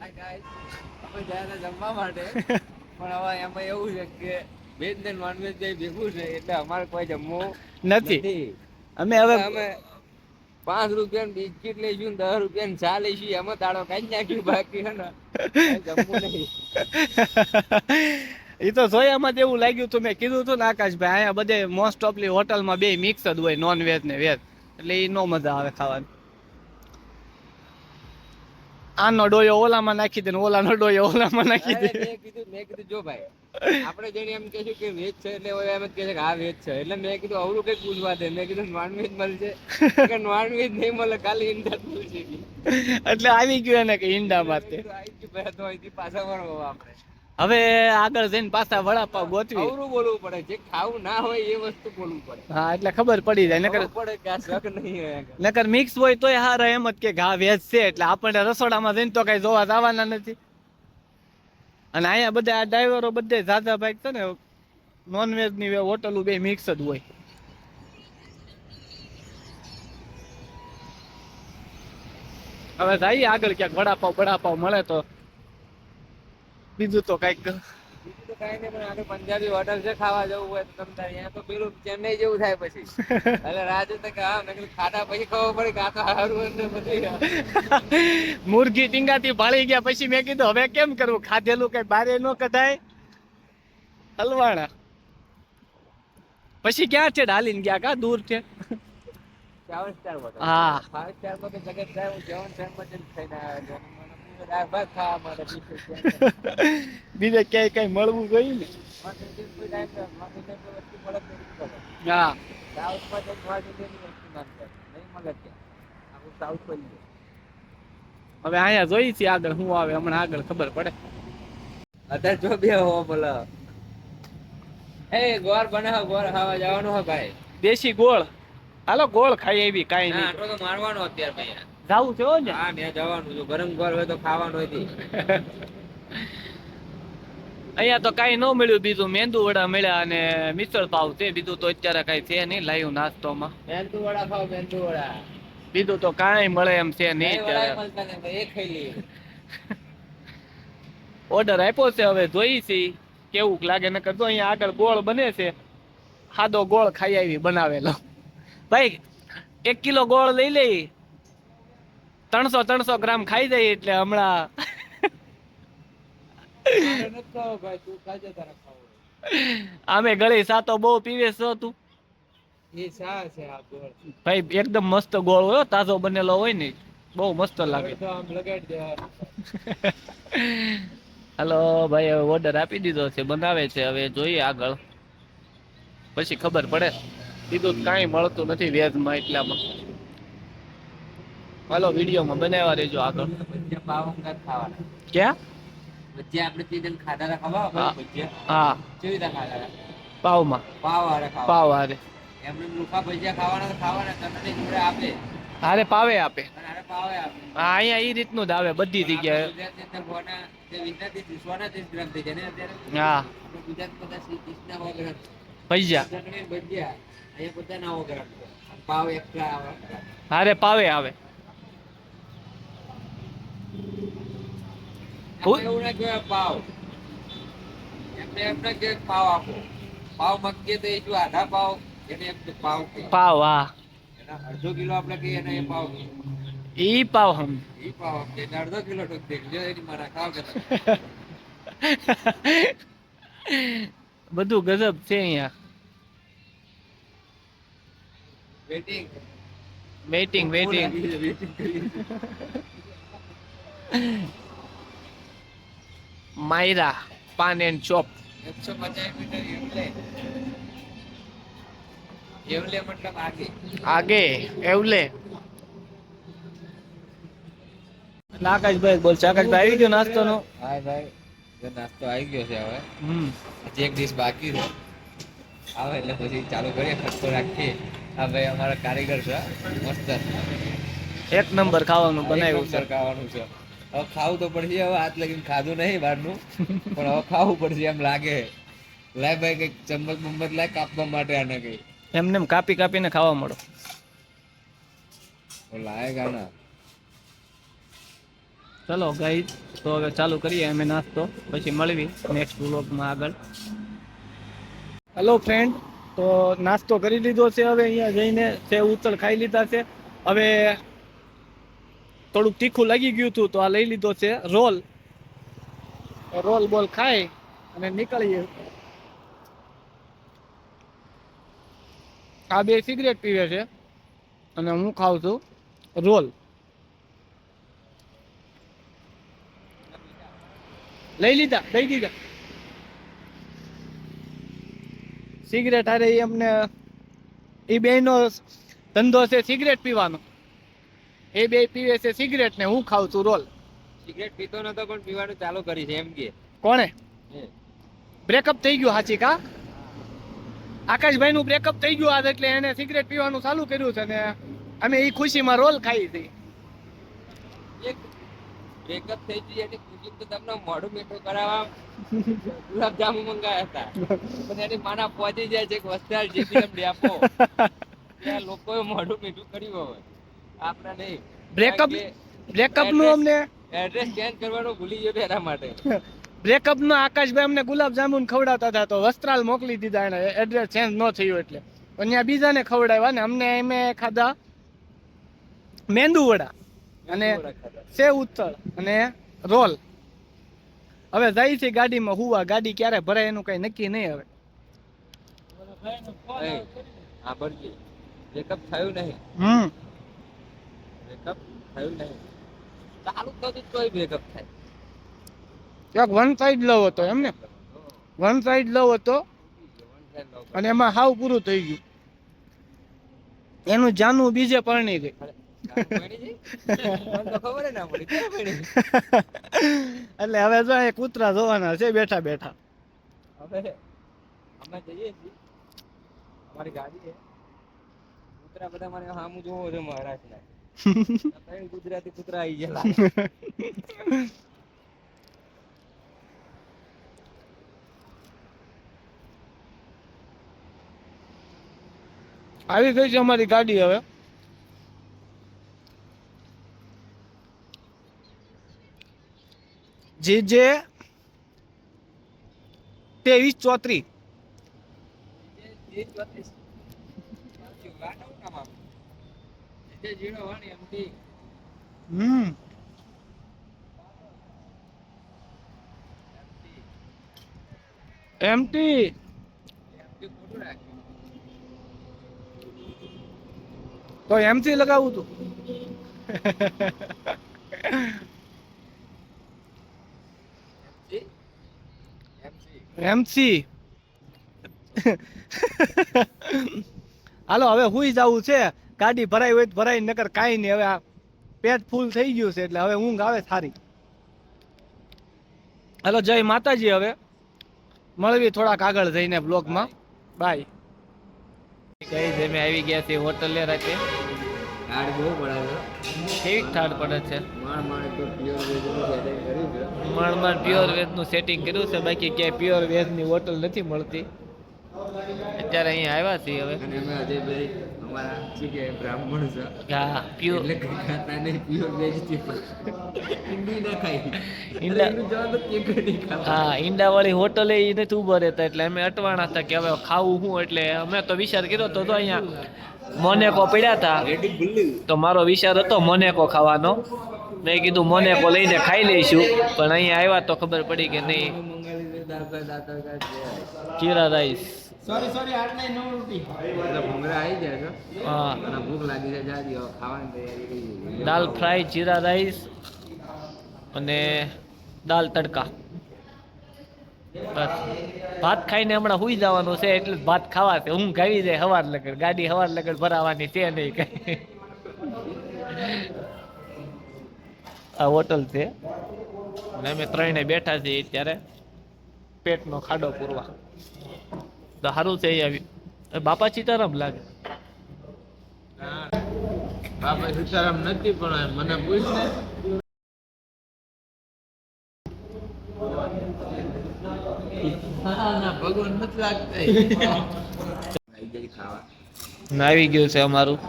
અમે ગયા જમવા માટે પણ હવે એમાં એવું છે કે નોનવેજ જે ભેગું છે એટલે અમારે કોઈ જમવું નથી. અમે હવે અમે પાંચ રૂપિયા બિસ્કીટ લઈશું દસ રૂપિયા ચા લઈશું એમાં દાડો કાઢી નાખ્યું બાકી હે ને? જમવું નહીં. એ તો જોયામાં જ એવું લાગ્યું તું મેં કીધું હતું ને આકાશભાઈ અહીંયા બધે મોસ્ટ ઓફલી હોટલમાં બે મિક્સ જ હોય નોન વેજ ને વેજ એટલે એ નો મજા આવે ખાવાની. આનો ડોયો ઓલામાં નાખી દે ને ઓલાનો ડોયો ઓલામાં નાખી દે. મેં કીધું મેં કીધું જો ભાઈ આપણે જેને એમ કહેશું કે વેજ છે એટલે હવે એમ જ કહે છે કે આ વેજ છે. એટલે મેં કીધું અવરું કઈ પૂછવા દે. મેં કીધું નોનવેજ મળશે. કે નોનવેજ નહીં મળે ખાલી ઈંડા મળશે. એટલે આવી ગયું એને કે ઈંડા મારતે. આવી ગયું ભાઈ તો અહીંથી પાછા વળવો આપણે. હવે આગળ જઈને પાછા વડાપાવ ગોતવી. અવરું બોલવું પડે. જે ખાવું ના હોય એ વસ્તુ બોલવું પડે. હા એટલે ખબર પડી જાય. નકર પડે કે શક નહીં હોય નકર મિક્સ હોય તોય હારા એમ જ કે ઘા વેજ છે. એટલે આપણને રસોડામાં જઈને તો કઈ જોવા જવાના નથી. અને અહીંયા બધા આ ડ્રાઈવરો બધે ઝાઝા બાઈક છે ને નોનવેજની હોટલો બે મિક્સ જ હોય. હવે જઈએ આગળ ક્યાંક વડાપાવ વડાપાવ મળે તો. બીજું તો કંઈક બીજું તો કાંઈ નહીં પણ આગળ પંજાબી હોટલ છે ખાવા જવું હોય તો તમ અહીંયા તો પેલું ચેન્નઈ જેવું થાય પછી. એટલે રાજુ તો કે હા મેં કીધું ખાધા પછી ખબર પડે કે આ તો હારું ને બધું મુરગી ટીંગાથી ભાળી ગયા પછી મેં કીધું હવે કેમ કરવું? ખાધેલું કઈ બારે નો કઢાય? હલવાણા. પછી ક્યાં છે? ડાલીને ગયા કા? દૂર છે? સેવન સ્ટાર હા. ફાઈવ સ્ટારમાં જગત હું સેવન સ્ટારમાં જઈને છું. બીજું ક્યાંય કઈ મળવું ગયું ને. હા. હવે અહીંયા જોઈ છીએ આગળ શું આવે હમણાં આગળ ખબર પડે. અત્યારે જો બે હો બોલો. એ ગોળ બનાવો ગોળ ખાવા જવાનું હો ભાઈ. દેશી ગોળ. હાલો ગોળ ખાઈ એવી કાંઈ ના નહીં. આટલો તો મારવાનો અત્યારે ભાઈ. જાવું છે ને. હા ત્યાં જવાનું જો ગરમ ઘર હોય તો ખાવાનું હતી અહીંયા તો કાંઈ ન મળ્યું. બીજું મેંદુ વડા મળ્યા અને મિસળ પાવ છે. બીજું તો અત્યારે કાંઈ છે નહીં લાવ્યું નાસ્તોમાં. મેંદુ વડા ખાવ મેંદુ વડા. બીજું તો કાંઈ મળે એમ છે નહીં અત્યારે. મળતા ને ભાઈ એ ખાઈ લઈએ. ઓર્ડર આપ્યો છે હવે જોઈ છી. કેવું લાગે નકર તો અહીંયા આગળ ગોળ બને છે. સાદો ગોળ ખાઈ આવી બનાવેલો. ભાઈ એક કિલો ગોળ લઈ લઈ. ત્રણસો ત્રણસો ગ્રામ ખાઈ જાય એટલે હમણાં. આમે ગળી સાતો બહુ પીવે છો તું. ભાઈ એકદમ મસ્ત ગોળ હોય તાજો બનેલો હોય ને બહુ મસ્ત લાગે. હાલો ભાઈ હવે ઓર્ડર આપી દીધો છે બનાવે છે હવે જોઈએ આગળ. પછી ખબર પડે. તો કાંઈ મળતું નથી વેજમાં એટલામાં. હાલો વિડીયોમાં બનાવ્યા રહેજો આગળ. ભજીયા ક્યાં? ભજીયા આપણે તે દિન ખાધા ખબર હા. ભજીયા હા. કેવી રીતે ખાધા પાવમાં. પાવ હારે ખાવા પાવ હારે. એમને મુખા ભજીયા ખાવાના ખાવાના તમને જોડે આપે. હારે પાવે આપે. અને હારે પાવે આપે. હા અહીંયા ઈ રીતનું જ આવે બધી જગ્યાએ. ગુજરાતની અંદર પાવે જે એવું ના કહેવાય પાવ. એમને એમ ના કહેવાય પાવ આપો. પાવ મગીએ તો એ શું આધા પાવ એને એમ પાવ પાવ હા. અડધો કિલો આપણે કહીએ એને એ પાવ ઈ પાવ હમ. એ પાવ કે અડધો કિલો એની મારા ખાવ કે બધું ગજબ છે અહીંયા. વેટિંગ વેટિંગ વેટિંગ કરીએ માયરા પાન એન્ડ ચોપ. એકસો પચાસ મીટર એવલે એવલે મતલબ આગે. આગે એવલે આકાશભાઈ બોલ આકાશભાઈ આવી ગયો નાસ્તો નો હા ભાઈ જો નાસ્તો આવી ગયો છે હવે. હમ. હજી એક ડીશ બાકી છે. આવે એટલે પછી ચાલુ કરીએ ખર્ચો રાખીએ. આ ભાઈ અમારા કારીગર છે મસ્ત. એક નંબર ખાવાનું બનાવ્યું છે. ખાવાનું છે. હવે ખાવું તો પડશે હવે હાથ લગીને ખાધું નહીં બહારનું. પણ હવે ખાવું પડશે એમ લાગે. લાય ભાઈ કંઈક ચમચ બમચ લાય કાપવા માટે આને કઈ. એમને કાપી કાપીને ખાવા મળો. લાય ગાના. ચલો ગાઈ તો હવે ચાલુ કરીએ અમે નાસ્તો. પછી મળવી નેક્સ્ટ વ્લોગમાં આગળ. હેલો ફ્રેન્ડ તો નાસ્તો કરી લીધો છે હવે અહીંયા જઈને. છે ઉતળ ખાઈ લીધા છે. હવે થોડુંક તીખું લાગી ગયું હતું તો આ લઈ લીધો છે. રોલ. રોલ બોલ ખાઈ અને નીકળીએ. આ બે સિગરેટ પીવે છે અને હું ખાઉં છું રોલ. લઈ લીધા લઈ દીધા. સિગરેટ, અરે એમને એ બેનો ધંધો છે સિગરેટ પીવાનો. એ બે પીવે છે સિગરેટ ને હું ખાઉં છું રોલ. સિગરેટ પીતો નતો પણ પીવાનું ચાલુ કરી છે એમ કે. કોણે? બ્રેકઅપ થઈ ગયું હાચી કા? આકાશભાઈ નું બ્રેકઅપ થઈ ગયું આજ એટલે એને સિગરેટ પીવાનું ચાલુ કર્યું છે ને અમે એ ખુશીમાં રોલ ખાઈ હતી એક બ્રેકઅપ થઈ ગઈ એટલે કુટુંબ તો તમને મોઢું મીઠું કરાવવા ગુલાબ જામુ મંગાયા હતા. પણ એની માના પહોંચી જાય છે કે વસ્તાર લોકોએ મોઢું મીઠું કર્યું હવે આપણે નહીં. બ્રેકઅપ બ્રેકઅપનું અમને એડ્રેસ ચેન્જ કરવાનું ભૂલી ગયો એના માટે. બ્રેકઅપ નો આકાશભાઈ અમને ગુલાબ જાંબુ ખવડાવતા હતા તો વસ્ત્રાલ મોકલી દીધા એને. એડ્રેસ ચેન્જ ન થયું એટલે. અહીંયા બીજાને ખવડાવ્યા ને અમને એમે ખાધા મેંદુ વડા અને સેવ ઉત્તળ અને રોલ. હવે જાય છે ગાડીમાં હુવા. ગાડી ક્યારે ભરાય એનું કઈ નક્કી નહીં હવે. આ ભરજી. બ્રેકઅપ થયું નહીં. હમ. બ્રેકઅપ થયું નહીં. ચાલુ કર્યું તોય બ્રેકઅપ થાય. એક વન સાઈડ લવ હતો એમ ને? વન સાઈડ લવ હતો અને એમાં હાવ પૂરું થઈ ગયું. એનું જાનું બીજે પરણી ગઈ? એટલે હવે જો એ કૂતરા જોવાના છે બેઠા બેઠા. હવે અમે જઈએ છીએ. અમારી ગાડી છે. કૂતરા બધા મને સામું જોવો છે મહારાષ્ટ્રના ગુજરાતી કૂતરા આવી ગયેલા આવી ગઈ છે અમારી ગાડી હવે. જે જે ત્રેવીસ ચોત્રીસ. જે ચોત્રીસ વાટવું કામ આવે? જે જીણો વાણી એમથી હમ. એમટી તો એમથી લગાવું તું. એમસી એમસી હાલો હવે હુઈ જવું છે. ગાડી ભરાઈ હોય તો ભરાઈ નકર કાંઈ નહીં. હવે આ પેટ ફૂલ થઈ ગયું છે એટલે હવે ઊંઘ આવે સારી. હાલો જય માતાજી હવે. મળવી થોડાક આગળ જઈને બ્લોગમાં. બાય કઈ મેં આવી ગયા છે હોટલે રાખે ગાડી બહુ પડાવે કેવી ઠાડ પડે છે? માણ માણે પ્યોર વેજનું સેટિંગ કર્યું છે. મણ મણ પ્યોર વેજનું સેટિંગ કર્યું છે બાકી ક્યાંય પ્યોર વેજની હોટલ નથી મળતી. અત્યારે અહીંયા આવ્યા છીએ હવે. અમે શું કે બ્રાહ્મણ છે. હા પ્યોર એટલે ખાતા નહીં પ્યોર વેજીટેબલથી ના ખાય. ઈંડા- જવાનું કે ખાવા હા ઈંડાવાળી હોટલે એ નથી ઊભા રહેતા એટલે અમે અટવાણા હતા કે હવે ખાવું શું એટલે અમે તો વિચાર કર્યો તો તો અહીંયા મોનેકો પડ્યા હતા. તો મારો વિચાર હતો મોનેકો ખાવાનો. મેં કીધું મોનેકો લઈને ખાઈ લઈશું પણ અહીંયા આવ્યા તો ખબર પડી કે નહીં. જીરા રાઈસ. સોરી સોરી આઠ નહીં નવ રૂપી એટલે ભૂંગળા આવી જાય છે. હા. અને ભૂખ લાગી જાય જાજી ખાવાની તૈયારી. દાલ ફ્રાય જીરા રાઈસ અને દાલ તડકા. બસ. ભાત ખાઈને હમણાં હુઈ જવાનું છે એટલે ભાત ખાવા છે. ઊંઘ આવી જાય હવાર લગડ ગાડી હવાર લગડ ભરાવાની છે નહીં કઈ. આ હોટલ છે. અને અમે ત્રણે બેઠા છીએ અત્યારે. પેટનો ખાડો પૂરવા. તો સારું છે એ બાપા સીતારામ લાગે. બાપા સીતારામ નથી પણ મને પૂછ ને. ભગવાન નથી લાગતા આવી ગયું છે અમારું.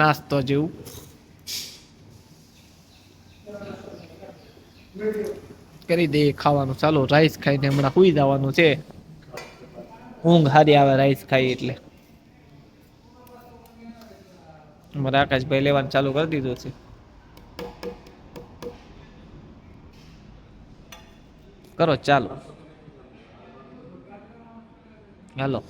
નાસ્તો જેવું. કરી દઈએ ખાવાનું ચાલો રાઈસ ખાઈને હમણાં સુઈ જવાનું છે. ઊંઘ સારી આવે રાઈસ ખાઈ એટલે. અમારા આકાશભાઈ લેવાનું ચાલુ કરી દીધું છે. કરો, ચાલો. હાલો.